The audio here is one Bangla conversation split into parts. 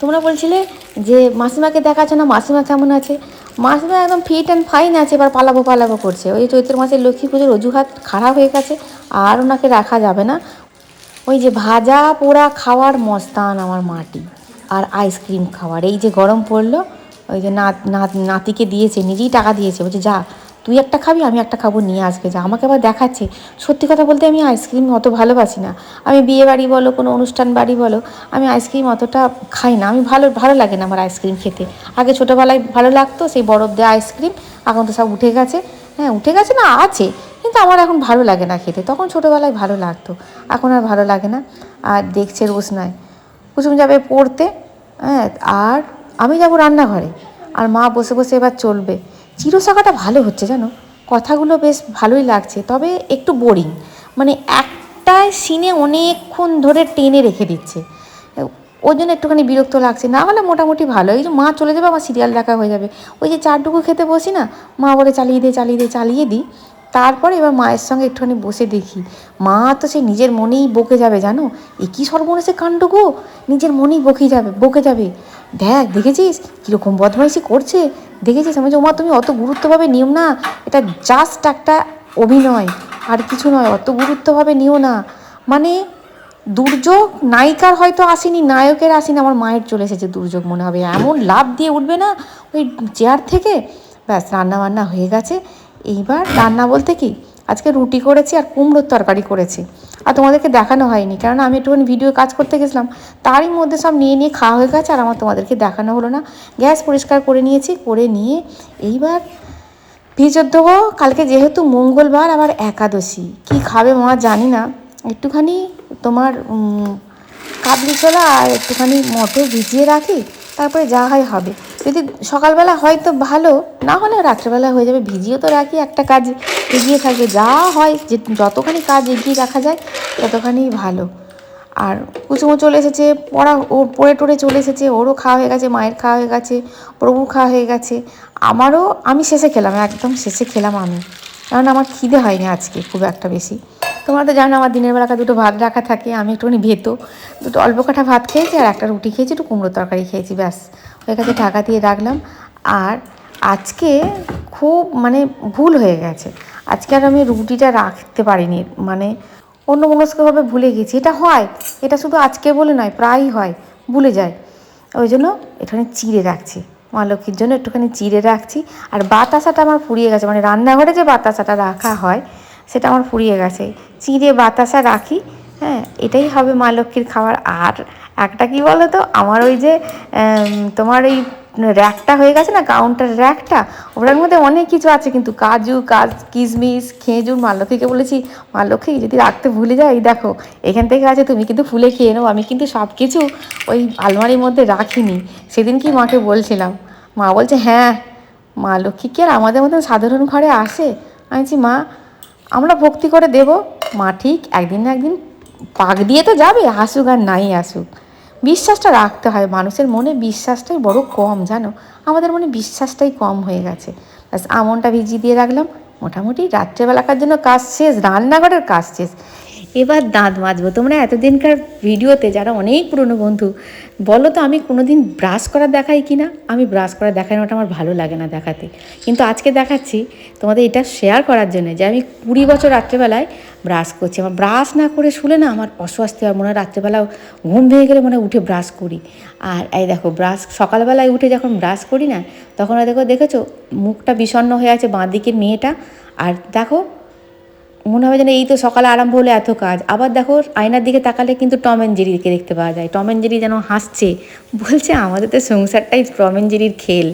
তোমরা বলছিলে যে মাসিমাকে দেখাচ্ছ না, মাসিমা কেমন আছে? মাসিমা একদম ফিট অ্যান্ড ফাইন আছে, এবার পালাবো পালাবো করছে। ওই চৈত্র মাসের লক্ষ্মী পুজোর অজুহাত খারাপ হয়ে গেছে, আর ওনাকে রাখা যাবে না। ওই যে ভাজা পোড়া খাওয়ার মস্তান আমার মাটি, আর আইসক্রিম খাওয়ার। এই যে গরম পড়ল, ওই যে নাত নাত, নাতিকে দিয়েছে, নিজেই টাকা দিয়েছে। বলছে, যা তুই একটা খাবি, আমি একটা খাব, নিয়ে আসবে যা। আমাকে আবার দেখাচ্ছে। সত্যি কথা বলতে আমি আইসক্রিম অত ভালোবাসি না। আমি বিয়ে বাড়ি বলো, কোনো অনুষ্ঠান বাড়ি বলো, আমি আইসক্রিম অতটা খাই না। আমি ভালো ভালো লাগে না আমার আইসক্রিম খেতে। আগে ছোটোবেলায় ভালো লাগতো, সেই বরফ দেওয়া আইসক্রিম, এখন তো সব উঠে গেছে। হ্যাঁ উঠে গেছে না, আছে, কিন্তু আমার এখন ভালো লাগে না খেতে। তখন ছোটোবেলায় ভালো লাগতো, এখন আর ভালো লাগে না। আর দেখছে রোশনায় কুসুম যাবে পড়তে হ্যাঁ আর আমি যাব রান্নাঘরে। আর মা বসে বসে এবার চলবে। চিরশাখাটা ভালো হচ্ছে, জানো? কথাগুলো বেশ ভালোই লাগছে, তবে একটু বোরিং মানে একটা সিনে অনেকক্ষণ ধরে টেনে রেখে দিচ্ছে। ওই জন্য একটুখানি বিরক্ত লাগছে। না হলে মোটামুটি ভালো। এই যে মা চলে যাবে আমার সিরিয়াল দেখা হয়ে যাবে। ওই যে চারটুকু খেতে বসি না, মা বলে চালিয়ে দে চালিয়ে দে, চালিয়ে দিই। তারপরে এবার মায়ের সঙ্গে একটুখানি বসে দেখি। মা তো সেই নিজের মনেই বকে যাবে, জানো? এ কী সর্বনাশে কাণ্ড গো? নিজের মনেই বকে যাবে বকে যাবে। দেখ, দেখেছিস? কীরকম বদমাইশি করছে? দেখেছিস? আমি ওমা, তুমি অত গুরুত্বভাবে নিও না। এটা জাস্ট একটা অভিনয়। আর কিছু নয়, অত গুরুত্বভাবে নিও না। মানে দুর্যোগ নায়িকার হয়তো আসেনি, নায়কের আসেনি। আমার মায়ের চলে এসেছে দুর্যোগ, মনে হবে। এমন লাভ দিয়ে উঠবে না? ওই চেয়ার থেকে? ব্যাস রান্না বান্না হয়ে গেছে। এইবার রান্না বলতে কি? আজকে রুটি করেছি আর কুমড়োর তরকারি করেছি। আর তোমাদেরকে দেখানো হয়নি কারণ আমি একটুখানি ভিডিও কাজ করতে গেছিলাম। তারই মধ্যে সব নিয়ে নিয়ে খাওয়া হয়ে গেছে আর আমার তোমাদেরকে দেখানো হলো না। গ্যাস পরিষ্কার করে নিয়েছি, করে নিয়ে এইবার ভিজত দেবো। কালকে যেহেতু মঙ্গলবার, আবার একাদশী। কি খাবে মা জানি না। একটুখানি তোমার কাবলি ছোলা আর একটুখানি মটর ভিজিয়ে রাখি, তারপরে যা হয় হবে। যদি সকালবেলা হয় তো ভালো, না হলে রাত্রেবেলা হয়ে যাবে। ভিজিয়ে তো রাখি, একটা কাজ এগিয়ে থাকবে। যা হয়, যে যতখানি কাজ এগিয়ে রাখা যায়, ততখানি ভালো। আর কুচুমো চলে এসেছে পড়া ও পড়ে টড়ে চলে এসেছে, ওরও খাওয়া হয়ে গেছে, মায়ের খাওয়া হয়ে গেছে প্রভু খাওয়া হয়ে গেছে। আমারও আমি শেষে খেলাম, একদম শেষে খেলাম আমি। কারণ আমার খিদে হয়নি আজকে খুব একটা বেশি। তোমরা তো জানো আমার দিনের বেলাকা দুটো ভাত রাখা থাকে, আমি একটুখানি ভেতো। দুটো অল্প কাঠা ভাত খেয়েছি আর একটা রুটি খেয়েছি, একটু কুমড়ো তরকারি খেয়েছি, ব্যাস। ওই কাছে ঢাকা দিয়ে রাখলাম। আর আজকে খুব মানে ভুল হয়ে গেছে। আজকে আর আমি রুটিটা রাখতে পারিনি মানে অন্য মনস্কভাবে ভুলে গেছি। এটা হয়, এটা শুধু আজকে বলে নয়, প্রায়ই হয়, ভুলে যায়। ওই জন্য এখানে চিড়ে রাখছি। মা লক্ষ্মীর জন্য একটুখানি চিড়ে রাখছি। আর বাতাসাটা আমার ফুরিয়ে গেছে মানে রান্নাঘরে যে বাতাসাটা রাখা হয়, সেটা আমার ফুরিয়ে গেছে। চিড়ে বাতাসা রাখি হ্যাঁ এটাই হবে মা লক্ষ্মীর খাবার। আর একটা কি বলো তো আমার ওই যে তোমার ওই র্যাকটা হয়ে গেছে না কাউন্টার র্যাকটা, ওটার মধ্যে অনেক কিছু আছে, কিন্তু কাজু, কাজ, কিশমিশ, খেজুর, মা লক্ষ্মীকে বলেছি, মা লক্ষ্মী, যদি রাখতে ভুলে যাই, দেখো, এখান থেকে আছে, তুমি কিন্তু ফুলে খেয়ে নেব আমি কিন্তু সব কিছু ওই আলমারির মধ্যে রাখিনি। সেদিন কি মাকে বলছিলাম, মা বলছে হ্যাঁ মা লক্ষ্মী কি আর আমাদের মতন সাধারণ ঘরে আসে? আমি মা, আমরা ভক্তি করে দেব মা ঠিক একদিন না একদিন পাক দিয়ে তো যাবে, আসুক আর নাই আসুক। বিশ্বাসটা রাখতে হয়, মানুষের মনে বিশ্বাসটাই বড় কম, জানো? আমাদের মনে বিশ্বাসটাই কম হয়ে গেছে। ব্যাস, আমনটা ভিজিয়ে দিয়ে রাখলাম। মোটামুটি রাত্রেবেলাকার জন্য কাজ শেষ, রান্নাঘরের কাজ শেষ। এবার দাঁত মাজবো। তোমরা এতদিনকার ভিডিওতে যারা অনেক পুরনো বন্ধু, বলো তো আমি কোনো দিন ব্রাশ করা দেখাই কি না আমি ব্রাশ করা দেখানোটা আমার ভালো লাগে না দেখাতে। কিন্তু আজকে দেখাচ্ছি তোমাদের এটা শেয়ার করার জন্য যে আমি কুড়ি বছর রাত্রেবেলায় ব্রাশ করছি। আমার ব্রাশ না করে শুলে না আমার অস্বস্তি হয়, মনে হয় রাত্রেবেলা ঘুম ভেঙে গেলে মনে উঠে ব্রাশ করি। আর এই দেখো ব্রাশ সকালবেলায় উঠে যখন ব্রাশ করি না, তখন দেখো, দেখেছ? মুখটা বিষণ্ণ হয়ে আছে বাঁ দিকের মেয়েটা। আর দেখো, মনে হবে যেন এই তো সকালে আরম্ভ হলো এত কাজ। আবার দেখো, আয়নার দিকে তাকালে কিন্তু টম অ্যান্ড জেরিকে দেখতে পাওয়া যায়। টম অ্যান্ড জেরি যেন হাসছে। বলছে, আমাদের তো সংসারটাই টম অ্যান্ড জেরির খেল।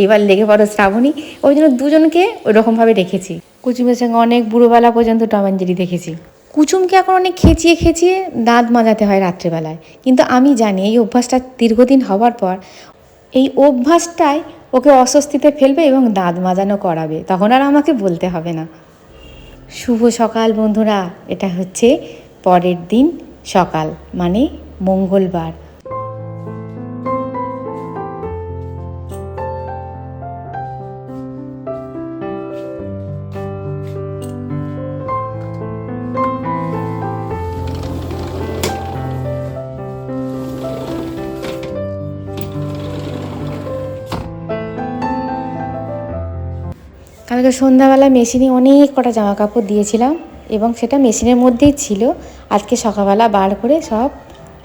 এইবার লেগে পড়ো শ্রাবণী। ওই জন্য দুজনকে ওইরকমভাবে রেখেছি। কুচুমের সঙ্গে অনেক বুড়োবেলা পর্যন্ত টম অ্যান্ড জেরি দেখেছি। কুচুমকে এখন অনেক খেঁচিয়ে খেঁচিয়ে দাঁত মাজাতে হয় রাত্রেবেলায়। কিন্তু আমি জানি এই অভ্যাসটা দীর্ঘদিন হওয়ার পর এই অভ্যাসটাই ওকে অস্বস্তিতে ফেলবে এবং দাঁত মাজানো করাবে। তখন আর আমাকে বলতে হবে না। শুভ সকাল বন্ধুরা, এটা হচ্ছে পরের দিন সকাল মানে মঙ্গলবার। কালকে সন্ধ্যাবেলা মেশিনে অনেক কটা জামা কাপড় দিয়েছিলাম এবং সেটা মেশিনের মধ্যেই ছিল। আজকে সকালবেলা বার করে সব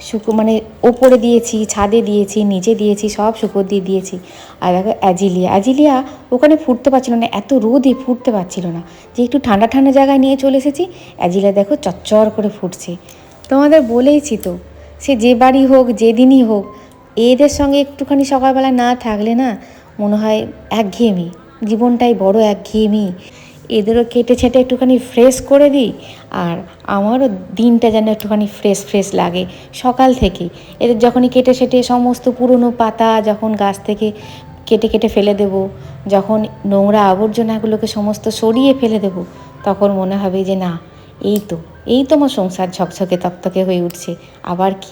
শুকো মানে ওপরে দিয়েছি, ছাদে দিয়েছি, নিচে দিয়েছি, সব শুকো দিয়ে দিয়েছি। আর দেখো অ্যাজিলিয়া অ্যাজিলিয়া ওখানে ফুটতে পারছিল না, এত রোদে ফুটতে পারছিল না। যে একটু ঠান্ডা ঠান্ডা জায়গায় নিয়ে চলে এসেছি, অ্যাজিলিয়া দেখো চচ্চর করে ফুটছে। তোমাদের বলেইছি তো, সে যে বাড়ি হোক যেদিনই হোক, এদের সঙ্গে একটুখানি সকালবেলা না থাকলে না মনে হয় একঘেয়েমি। জীবনটাই বড় একঘেয়েমি এদেরও কেটে ছেটে একটুখানি ফ্রেশ করে দিই, আর আমারও দিনটা যেন একটুখানি ফ্রেশ ফ্রেশ লাগে সকাল থেকে। এদের যখনই কেটে সেটে সমস্ত পুরনো পাতা যখন গাছ থেকে কেটে কেটে ফেলে দেব, যখন নোংরা আবর্জনাগুলোকে সমস্ত সরিয়ে ফেলে দেব, তখন মনে হবে যে না, এই তো এই তো আমার সংসার ঝকঝকে তকতকে হয়ে উঠছে, আবার কি?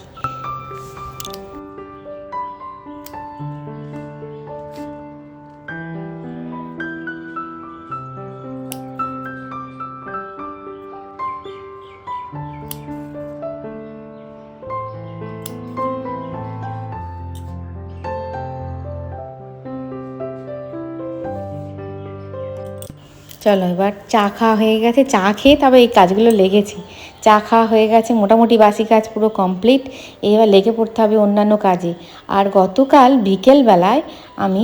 চলো এবার চা খাওয়া হয়ে গেছে। চা খেয়ে তবে এই কাজগুলো লেগেছি। চা খাওয়া হয়ে গেছে, মোটামুটি বাসি কাজ পুরো কমপ্লিট এবার লেগে পড়তে হবে অন্যান্য কাজে। আর গতকাল বিকেলবেলায় আমি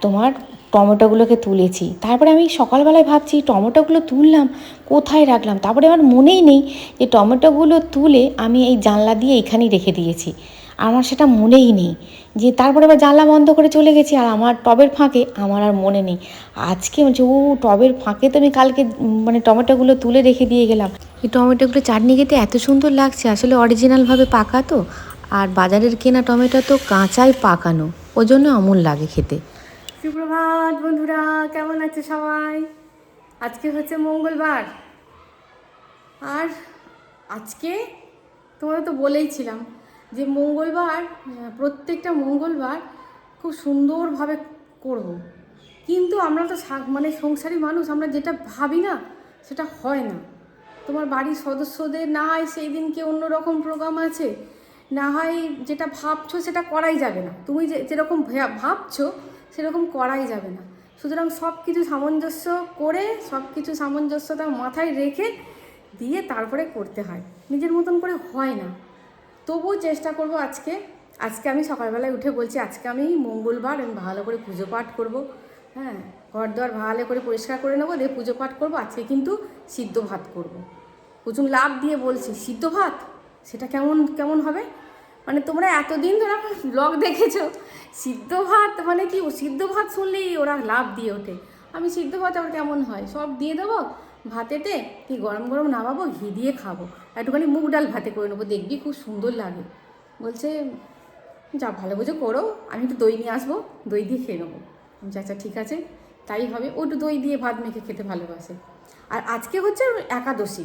তোমার টমেটোগুলোকে তুলেছি। তারপরে আমি সকালবেলায় ভাবছি, টমেটোগুলো তুললাম, কোথায় রাখলাম? তারপরে আমার মনেই নেই যে টমেটোগুলো তুলে আমি এই জানলা দিয়ে এখানেই রেখে দিয়েছি। আমার সেটা মনেই নেই। যে তারপরে আবার জানলা বন্ধ করে চলে গেছি আর আমার টবের ফাঁকে আমার আর মনে নেই। আজকে বলছে, ও, টবের ফাঁকে তো আমি কালকে মানে টমেটোগুলো তুলে রেখে দিয়ে গেলাম। এই টমেটোগুলো চাটনি খেতে এত সুন্দর লাগছে, আসলে অরিজিনালভাবে পাকা তো। আর বাজারের কেনা টমেটো তো কাঁচাই পাকানো ওই জন্য অমূল লাগে খেতে। সুপ্রভাত বন্ধুরা, কেমন আছে সবাই? আজকে হচ্ছে মঙ্গলবার। আর আজকে তোমাদের তো বলেইছিলাম যে মঙ্গলবার প্রত্যেকটা মঙ্গলবার খুব সুন্দরভাবে করব। কিন্তু আমরা তো মানে সংসারী মানুষ, আমরা যেটা ভাবি না, সেটা হয় না। তোমার বাড়ির সদস্যদের না হয় সেই দিনকে অন্যরকম প্রোগ্রাম আছে, না হয় যেটা ভাবছ সেটা করাই যাবে না। তুমি যে যেরকম ভাবছ, সেরকম করাই যাবে না। সুতরাং সব কিছু সামঞ্জস্য করে সব কিছু সামঞ্জস্যতা মাথায় রেখে দিয়ে তারপরে করতে হয়। নিজের মতন করে হয় না। তবুও চেষ্টা করব আজকে। আজকে আমি সকালবেলায় উঠে বলছি, আজকে আমি মঙ্গলবার, আমি ভালো করে পুজো পাঠ করব। হ্যাঁ ঘর দোয়ার ভালো করে পরিষ্কার করে নেব, দিয়ে পুজো পাঠ করব, আজকে কিন্তু সিদ্ধ ভাত করব। প্রচুর লাভ দিয়ে বলছি, সিদ্ধ ভাত? সেটা কেমন কেমন হবে? মানে তোমরা এতদিন ধরে আমার ব্লগ দেখেছ, সিদ্ধ ভাত মানে কি? সিদ্ধ ভাত শুনলেই ওরা লাভ দিয়ে ওঠে। আমি সিদ্ধ ভাত আবার কেমন হয়? সব দিয়ে দেবো, ভাতেতে কি গরম গরম নামাবো, ঘি দিয়ে খাব। একটুখানি মুগ ডাল ভাতে করে নেব, দেখবি খুব সুন্দর লাগে। বলছে, যা ভালো বুঝে করো, আমি একটু দই নিয়ে আসব, দই দিয়ে খেয়ে নেব। আচ্ছা ঠিক আছে, তাই হবে। ও একটু দই দিয়ে ভাত মেখে খেতে ভালোবাসে। আর আজকে হচ্ছে একাদশী,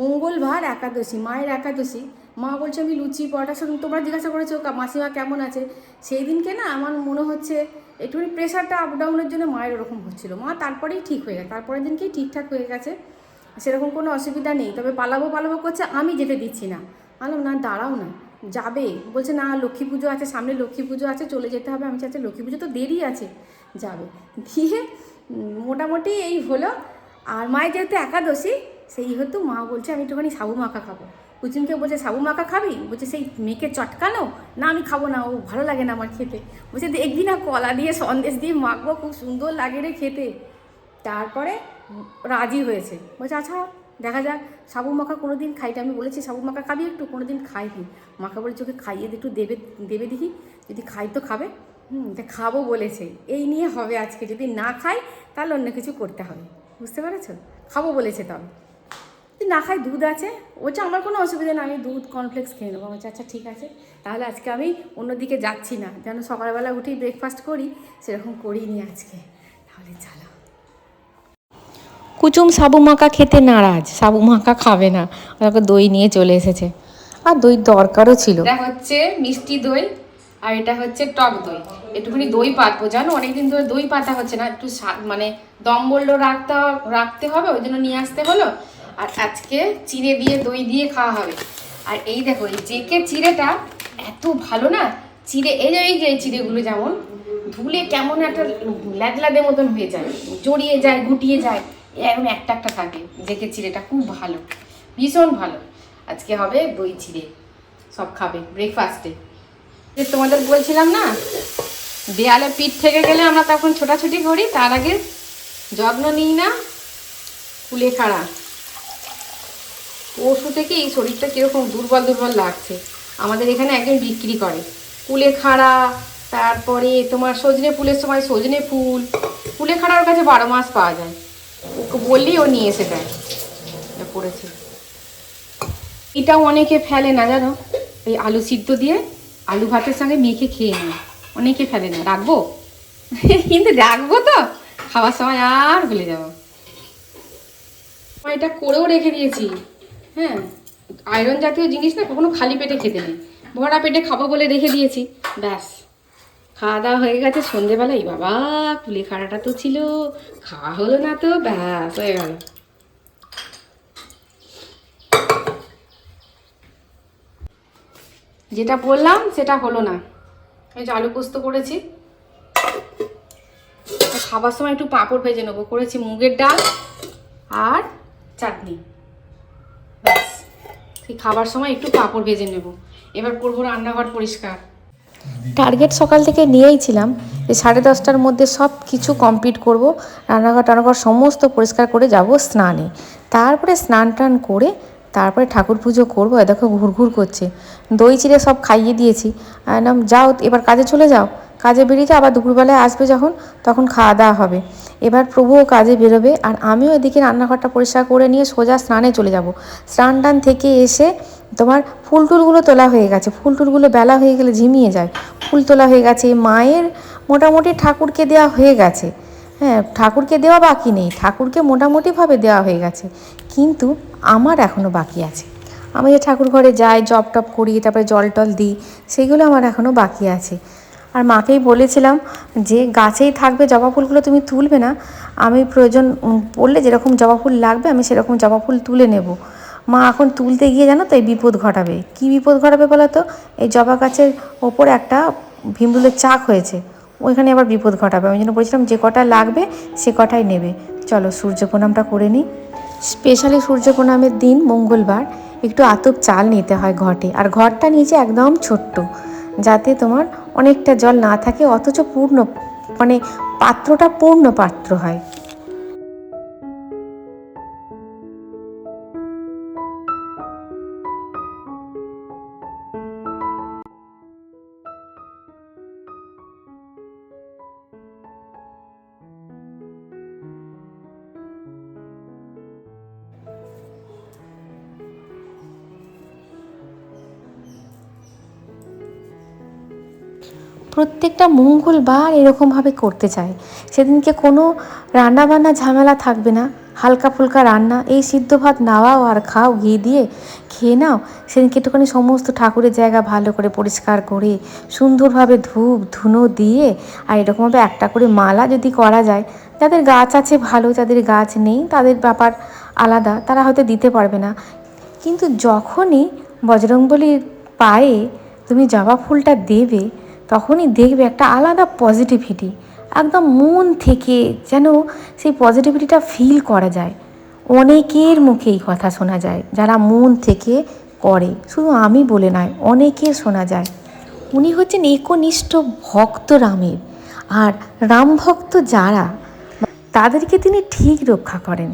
মঙ্গলবার একাদশী, মায়ের একাদশী। মা বলছে, আমি লুচি, পরোটা শুধু তোমরা জিজ্ঞাসা করেছ মাসিমা কেমন আছে? সেই দিনকে না আমার মনে হচ্ছে, একটুখানি প্রেশারটা আপ ডাউনের জন্য মায়ের ওরকম হচ্ছিল। মা তারপরেই ঠিক হয়ে গেছে, তারপরের দিনকেই ঠিকঠাক হয়ে গেছে। সেরকম কোনো অসুবিধা নেই, তবে পালাবো পালাবো করছে, আমি যেতে দিচ্ছি না। বললাম, না, দাঁড়াও না, যাবে। বলছে, না, লক্ষ্মী পুজো আছে, সামনে লক্ষ্মী পুজো আছে, চলে যেতে হবে। আমি চাচ্ছি লক্ষ্মী পুজো তো দেরি আছে। যাবে। দিয়ে মোটামুটি এই হলো। আর মায়ের যেহেতু একাদশী, সেই হতো মা বলছে, আমি একটুখানি সাবু মাখা খাব। কুচুনকে বলছে, সাবু মাখা খাবি? বলছে, সেই মেখে চটকানো? না, আমি খাব না, ও ভালো লাগে না আমার খেতে। বলছে, দেখবি না কলা দিয়ে সন্দেশ দিয়ে মাখবো, খুব সুন্দর লাগে রে খেতে। তারপরে রাজি হয়েছে। বলছে আচ্ছা দেখা যাক। সাবু মাখা কোনো দিন খাইতে আমি বলেছি সাবু মাখা খাবি একটু? কোনো দিন খাইনি। মাখা বলেছে ওকে খাইয়ে একটু দেবে দেবে দেখি। যদি খাই তো খাবে। হুম তা খাব বলেছে। এই নিয়ে হবে আজকে। যদি না খাই তাহলে অন্য কিছু করতে হবে। বুঝতে পেরেছ? খাব বলেছে তবে। যদি না খাই দুধ আছে? ওটা আমার কোনো অসুবিধা না আমি দুধ কর্নফ্লেক্স খেয়ে নেব। বলছি, আচ্ছা ঠিক আছে। তাহলে আজকে আমি অন্যদিকে যাচ্ছি না। যেন সকালবেলা উঠেই ব্রেকফাস্ট করি সেরকম করিনি আজকে। কুচুম সাবু মাখা খেতে নারাজ, সাবু মাখা খাবে না। ওকে দই নিয়ে চলে এসেছে। আর দই দরকারও ছিল। এটা হচ্ছে মিষ্টি দই, আর এটা হচ্ছে টক দই। একটুখানি দই পাতবো, জানো? অনেকদিন ধরে দই পাতা হচ্ছে না। একটু মানে দম বলল রাখতে রাখতে হবে, ওই জন্য নিয়ে আসতে হলো। আর আজকে চিড়ে দিয়ে দই দিয়ে খাওয়া হবে। আর এই দেখো, এই জেকে চিড়েটা, এত ভালো না? চিড়ে এই যে এই যে চিড়েগুলো যেমন, ধুলে কেমন একটা ল্যাদলাদের মতন হয়ে যায়। জড়িয়ে যায়, গুটিয়ে যায়। এখন একটা একটা থাকে। দেখে চিড়েটা খুব ভালো। ভীষণ ভালো। আজকে হবে দই চিড়ে। সব খাবে ব্রেকফাস্টে তোমাদের বলছিলাম না, দেয়ালে পিঠ থেকে গেলে আমরা তখন ছোটাছুটি করি, তার আগে যত্ন নিই না কুলে খাড়া। পরশু থেকে এই শরীরটা কীরকম দুর্বল দুর্বল লাগছে? আমাদের এখানে একজন বিক্রি করে। কুলে খাড়া, তারপরে তোমার সজনে ফুলের সময় সজনে ফুল। কুলে খাড়ার কাছে বারো মাস পাওয়া যায়। ওকে বললেই ও নিয়ে এসে দেয়। এটা এটাও অনেকে ফেলে না, জানো? এই আলু সিদ্ধ দিয়ে আলু ভাতের সঙ্গে মেখে খেয়ে নেয় অনেকে ফেলে না। রাখব? কিন্তু রাখব তো। খাওয়ার সময় আর ভুলে যাব। এটা করেও রেখে দিয়েছি। হ্যাঁ? আয়রন জাতীয় জিনিস না, কখনো খালি পেটে খেতে নেই। ভরা পেটে খাব বলে রেখে দিয়েছি। ব্যাস। খাওয়া দাওয়া হয়ে গেছে সন্ধেবেলায় বাবা কুলে খাড়াটা তো ছিল। খাওয়া হলো না তো, ব্যাস, হয়ে গেল। যেটা বললাম, সেটা হলো না। এই যে আলু পোস্ত করেছি। খাবার সময় একটু পাঁপড় ভেজে নেব। করেছি মুগের ডাল আর চাটনি। ব্যাস, সেই খাবার সময় একটু পাঁপড় ভেজে নেব। এবার করব রান্নাঘর পরিষ্কার। টার্গেট সকাল থেকে নিয়েই ছিলাম যে সাড়ে দশটার মধ্যে সব কিছু কমপ্লিট করব, রান্নাঘর টানাঘর সমস্ত পরিষ্কার করে যাব স্নানে। তারপরে স্নান টান করে তারপরে ঠাকুর পুজো করব দেখো ঘুরঘুর করছে। দই চিড়ে সব খাইয়ে দিয়েছি। নাম যাও, এবার কাজে চলে যাও। কাজে বেরিয়ে আবার দুপুরবেলায় আসবে যখন, তখন খাওয়া দাওয়া হবে। এবার প্রভুও কাজে বেরোবে আর আমিও এদিকে রান্নাঘরটা পরিষ্কার করে নিয়ে সোজা স্নানে চলে যাব। স্নান টান থেকে এসে তোমার ফুল টুলগুলো তোলা হয়ে গেছে। ফুল টুলগুলো বেলা হয়ে গেলে ঝিমিয়ে যায়। ফুল তোলা হয়ে গেছে। মায়ের মোটামুটি ঠাকুরকে দেওয়া হয়ে গেছে। হ্যাঁ ঠাকুরকে দেওয়া বাকি নেই। ঠাকুরকে মোটামুটিভাবে দেওয়া হয়ে গেছে। কিন্তু আমার এখনও বাকি আছে। আমি যে ঠাকুর ঘরে যাই জব টপ করি, তারপরে জল টল দিই, সেগুলো আমার এখনও বাকি আছে। আর মাকেই বলেছিলাম যে গাছেই থাকবে জবা ফুলগুলো তুমি তুলবে না। আমি প্রয়োজন পড়লে যেরকম জবা ফুল লাগবে আমি সেরকম জবা ফুল তুলে নেব। মা এখন তুলতে গিয়ে জানো তো এই বিপদ ঘটাবে। কি বিপদ ঘটাবে বলো তো? এই জবা গাছের ওপর একটা ভীমরুলের চাক হয়েছে। ওইখানে আবার বিপদ ঘটাবে। আমি জন্য বলছিলাম যে কটা লাগবে সে কটাই নেবে। চলো সূর্য প্রণামটা করে নিই। স্পেশালি সূর্য প্রণামের দিন মঙ্গলবার, একটু আতপ চাল নিতে হয় ঘটে। আর ঘরটা নিচে একদম ছোট্ট। যাতে তোমার অনেকটা জল না থাকে অথচ পূর্ণ মানে পাত্রটা পূর্ণ পাত্র হয়। প্রত্যেকটা মঙ্গলবার এরকমভাবে করতে চায়। সেদিনকে কোনো রান্নাবান্না ঝামেলা থাকবে না। হালকা ফুলকা রান্না, এই সিদ্ধ ভাত নাওয়াও আর খাও, ঘি দিয়ে খেয়ে নাও। সেদিনকে একটুখানি সমস্ত ঠাকুরের জায়গা ভালো করে পরিষ্কার করে, সুন্দরভাবে ধূপ, ধুনো দিয়ে আর এরকমভাবে একটা করে মালা যদি করা যায়, যাদের গাছ আছে ভালো, যাদের গাছ নেই, তাদের ব্যাপার আলাদা, তারা হয়তো দিতে পারবে না। কিন্তু যখনই বজরংবলির পায়ে তুমি জবা ফুলটা দেবে তখনই দেখবে একটা আলাদা পজিটিভিটি একদম মন থেকে যেন সেই পজিটিভিটিটা ফিল করা যায়। অনেকের মুখে এই কথা শোনা যায়, যারা মন থেকে করে। শুধু আমি বলে নয় অনেকের শোনা যায়। উনি হচ্ছেন একনিষ্ঠ ভক্ত রামের। আর রাম ভক্ত যারা, তাদেরকে তিনি ঠিক রক্ষা করেন।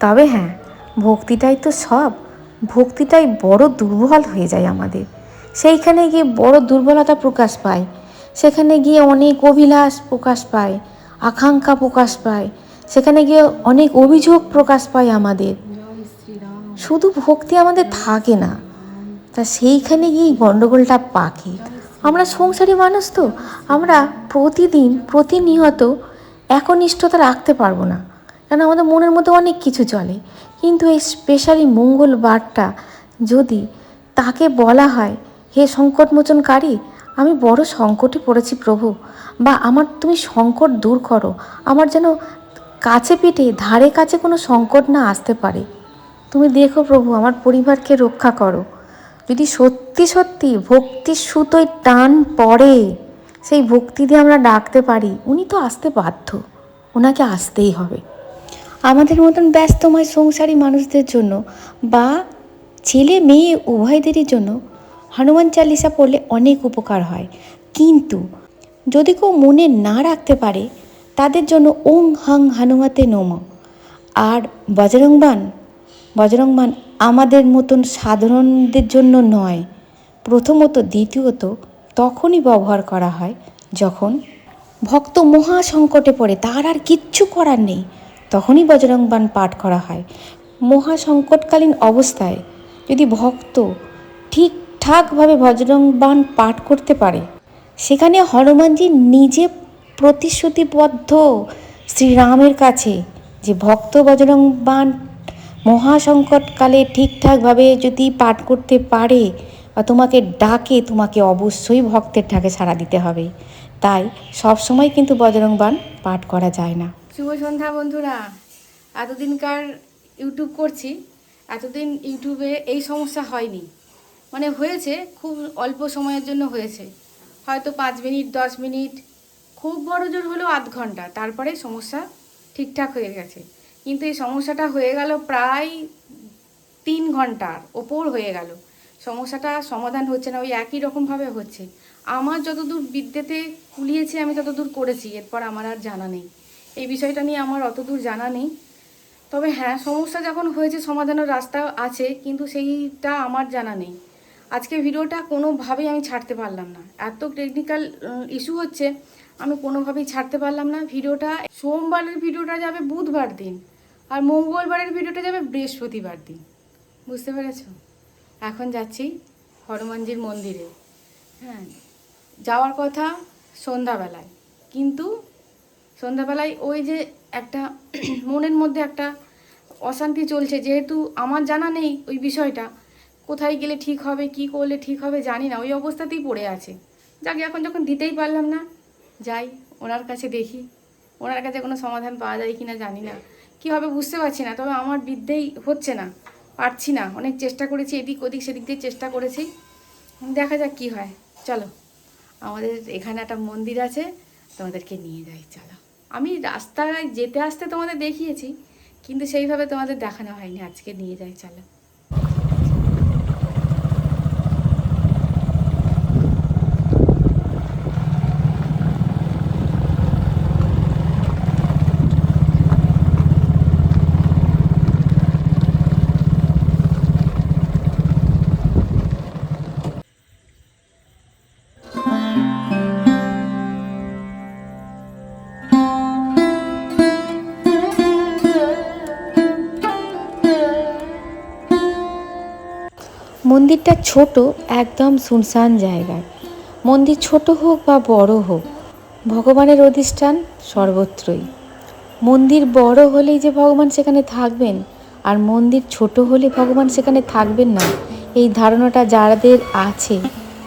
তবে হ্যাঁ ভক্তিটাই তো সব। ভক্তিটাই বড় দুর্বল হয়ে যায় আমাদের। সেইখানে গিয়ে বড় দুর্বলতা প্রকাশ পায়। সেখানে গিয়ে অনেক অভিলাষ প্রকাশ পায়, আকাঙ্ক্ষা প্রকাশ পায়। সেখানে গিয়ে অনেক অভিযোগ প্রকাশ পায় আমাদের। শুধু ভক্তি আমাদের থাকে না, তা সেইখানে গিয়েই গণ্ডগোলটা পাকে। আমরা সংসারী মানুষ তো, আমরা প্রতিদিন, প্রতিনিয়ত একনিষ্ঠতা রাখতে পারব না কারণ আমাদের মনের মধ্যে অনেক কিছু চলে। কিন্তু এই স্পেশালি মঙ্গলবারটা যদি তাকে বলা হয় হে সংকটমোচনকারী, আমি বড় সংকটে পড়েছি প্রভু। বা আমার, তুমি সংকট দূর করো। আমার যেন কাছে পিঠে, ধারে কাছে কোনো সংকট না আসতে পারে। তুমি দেখো প্রভু, আমার পরিবারকে রক্ষা করো। যদি সত্যি সত্যি ভক্তির সুতোয় টান পড়ে, সেই ভক্তি দিয়ে আমরা ডাকতে পারি, উনি তো আসতে বাধ্য। ওনাকে আসতেই হবে। আমাদের মতন ব্যস্তময় সংসারী মানুষদের জন্য বা ছেলে মেয়ে উভয়দেরই জন্য হনুমান চালিসা পড়লে অনেক উপকার হয়। কিন্তু যদি কেউ মনে না রাখতে পারে, তাদের জন্য ওং হাং হানুমাতে নম। আর বজরংবান বজরংবান আমাদের মতন সাধারণদের জন্য নয়, প্রথমত দ্বিতীয়ত তখনই ব্যবহার করা হয় যখন ভক্ত মহা সংকটে পড়ে, তার আর কিচ্ছু করার নেই। তখনই বজরংবান পাঠ করা হয়। মহা সংকটকালীন অবস্থায় যদি ভক্ত ঠিকঠাকভাবে বজরংবান পাঠ করতে পারে। সেখানে হনুমানজি নিজে প্রতিশ্রুতিবদ্ধ শ্রীরামের কাছে যে ভক্ত বজরংবান মহাসংকটকালে ঠিকঠাকভাবে যদি পাঠ করতে পারে বা তোমাকে ডাকে, তোমাকে অবশ্যই ভক্তের ডাকে সাড়া দিতে হবে। তাই সবসময় কিন্তু বজরংবান পাঠ করা যায় না। শুভ সন্ধ্যা বন্ধুরা। এতদিনকার ইউটিউব করছি, এতদিন ইউটিউবে এই সমস্যা হয়নি। মানে হয়েছে, খুব অল্প সময়ের জন্য হয়েছে। হয়তো পাঁচ মিনিট, দশ মিনিট, খুব বড় জোর হলেও আধ ঘণ্টা। তারপরে সমস্যা ঠিকঠাক হয়ে গেছে। কিন্তু এই সমস্যাটা হয়ে গেল প্রায় তিন ঘণ্টার ওপর হয়ে গেল। সমস্যাটা সমাধান হচ্ছে না, ওই একই রকমভাবে হচ্ছে। আমার যতদূর বিদ্যেতে কুলিয়েছি, আমি ততদূর করেছি, এরপর আমার আর জানা নেই। এই বিষয়টা নিয়ে আমার অতদূর জানা নেই। তবে হ্যাঁ সমস্যা যখন হয়েছে, সমাধানের রাস্তা আছে, কিন্তু সেইটা আমার জানা নেই। আজকে ভিডিওটা কোনোভাবেই আমি ছাড়তে পারলাম না। এত টেকনিক্যাল ইস্যু হচ্ছে, আমি কোনোভাবেই ছাড়তে পারলাম না। ভিডিওটা সোমবারের ভিডিওটা যাবে বুধবার দিন, আর মঙ্গলবারের ভিডিওটা যাবে বৃহস্পতিবার দিন। বুঝতে পেরেছ? এখন যাচ্ছি হনুমানজির মন্দিরে। হ্যাঁ যাওয়ার কথা সন্ধ্যাবেলায়। কিন্তু সন্ধ্যাবেলায় ওই যে একটা মনের মধ্যে একটা অশান্তি চলছে, যেহেতু আমার জানা নেই ওই বিষয়টা। কোথায় গেলে ঠিক হবে, কি করলে ঠিক হবে জানি না, ওই অবস্থাতেই পড়ে আছে। যাকে, এখন যখন দিতেই পারলাম না, যাই, ওনার কাছে দেখি। ওনার কাছে কোনো সমাধান পাওয়া যায় কি না জানি না। কী হবে বুঝতে পারছি না, তবে আমার বিদ্যেই হচ্ছে না, পারছি না। অনেক চেষ্টা করেছি, এদিক ওদিক সেদিক দিয়ে চেষ্টা করেছি। দেখা যাক কি হয়। চলো, আমাদের এখানে একটা মন্দির আছে, তোমাদেরকে নিয়ে যাই, চলো। আমি রাস্তায় যেতে আসতে তোমাদের দেখিয়েছি, কিন্তু সেইভাবে তোমাদের দেখানো হয়নি, আজকে নিয়ে যাই, চলো। মন্দিরটা ছোট, একদম শুনশান জায়গায় মন্দির ছোট হোক বা বড় হোক, ভগবানের অধিষ্ঠান সর্বত্রই। মন্দির বড় হলেই যে ভগবান সেখানে থাকবেন, আর মন্দির ছোট হলে ভগবান সেখানে থাকবেন না, এই ধারণাটা যাদের আছে,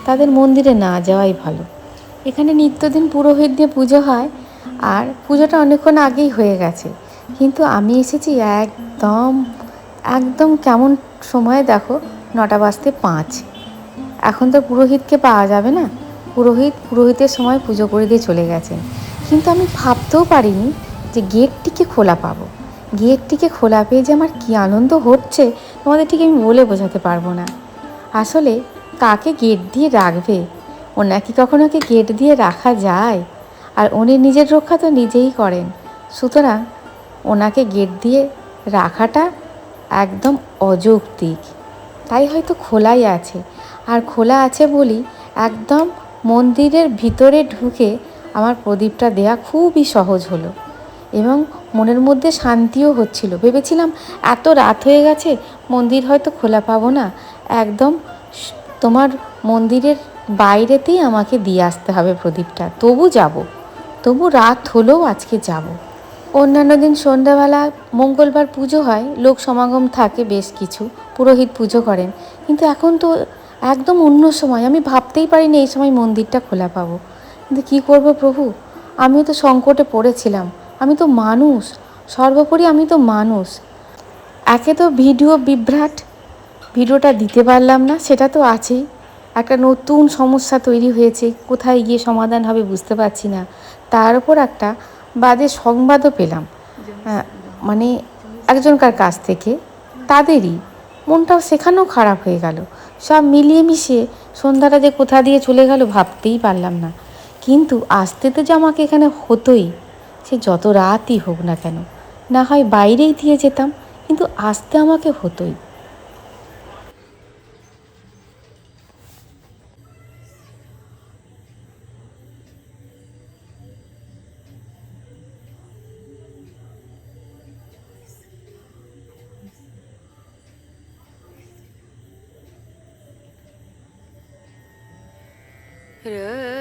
তাদের মন্দিরে না যাওয়াই ভালো। এখানে নিত্যদিন পুরোহিত দিয়ে পুজো হয়, আর পুজোটা অনেকক্ষণ আগেই হয়ে গেছে। কিন্তু আমি এসেছি একদম একদম কেমন সময়ে দেখো নটা বাজতে পাঁচ। এখন তো পুরোহিতকে পাওয়া যাবে না। পুরোহিত পুরোহিতের সময় পুজো করে দিয়ে চলে গেছেন। কিন্তু আমি ভাবতেও পারিনি যে গেটটিকে খোলা পাবো। গেটটিকে খোলা পেয়ে যে আমার কী আনন্দ হচ্ছে, তোমাদের ঠিক আমি বলে বোঝাতে পারব না। আসলে কাকে গেট দিয়ে রাখবে? ওনাকে কখনো কি গেট দিয়ে রাখা যায়? আর উনি নিজের রক্ষা তো নিজেই করেন। সুতরাং ওনাকে গেট দিয়ে রাখাটা একদম অযৌক্তিক। তাই হয়তো খোলাই আছে। আর খোলা আছে বলি একদম মন্দিরের ভিতরে ঢুকে আমার প্রদীপটা দেয়া খুবই সহজ হলো এবং মনের মধ্যে শান্তিও হচ্ছিল। ভেবেছিলাম এত রাত হয়ে গেছে, মন্দির হয়তো খোলা পাবো না। একদম তোমার মন্দিরের বাইরেতেই আমাকে দিয়ে আসতে হবে প্রদীপটা। তবু যাব। তবু রাত হলেও আজকে যাব। অন্যান্য দিন সন্ধ্যাবেলা মঙ্গলবার পুজো হয়, লোক সমাগম থাকে বেশ কিছু, পুরোহিত পুজো করেন। কিন্তু এখন তো একদম অন্য সময়, আমি ভাবতেই পারিনি এই সময় মন্দিরটা খোলা পাবো। কিন্তু কী করব প্রভু? আমিও তো সংকটে পড়েছিলাম, আমি তো মানুষ, সর্বোপরি আমি তো মানুষ। একে তো ভিডিও বিভ্রাট, ভিডিওটা দিতে পারলাম না, সেটা তো আছেই। একটা নতুন সমস্যা তৈরি হয়েছে, কোথায় গিয়ে সমাধান হবে বুঝতে পারছি না। তার উপর একটা বাজে সংবাদও পেলাম। মানে একজনকার কাছ থেকে। তাদেরই। মনটাও সেখানেও খারাপ হয়ে গেল। সব মিলিয়ে মিশিয়ে সন্ধ্যাটা যে কোথা দিয়ে চলে গেল ভাবতেই পারলাম না। কিন্তু আসতে তো যে আমাকে এখানে হতোই, সে যত রাতই হোক না কেন। না হয় বাইরেই দিয়ে যেতাম, কিন্তু আসতে আমাকে হতোই। 그래.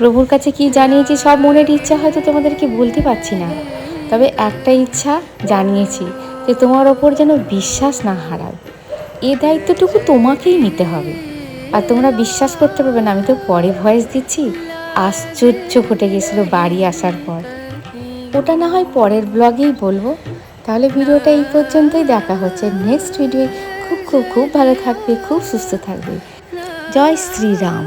প্রভুর কাছে কি জানিয়েছি সব মনের ইচ্ছা হয়তো তোমাদেরকে বলতে পারছি না। তবে একটা ইচ্ছা জানিয়েছি যে তোমার ওপর যেন বিশ্বাস না হারায়। এ দায়িত্বটুকু তোমাকেই নিতে হবে। আর তোমরা বিশ্বাস করতে পারবে না, আমি তো পরে ভয়েস দিচ্ছি। আশ্চর্য ঘটে গেছিল বাড়ি আসার পর। ওটা না হয় পরের ব্লগেই বলব। তাহলে ভিডিওটা এই পর্যন্তই দেখা হচ্ছে নেক্সট ভিডিও খুব খুব খুব ভালো থাকবে, খুব সুস্থ থাকবে। জয় শ্রীরাম।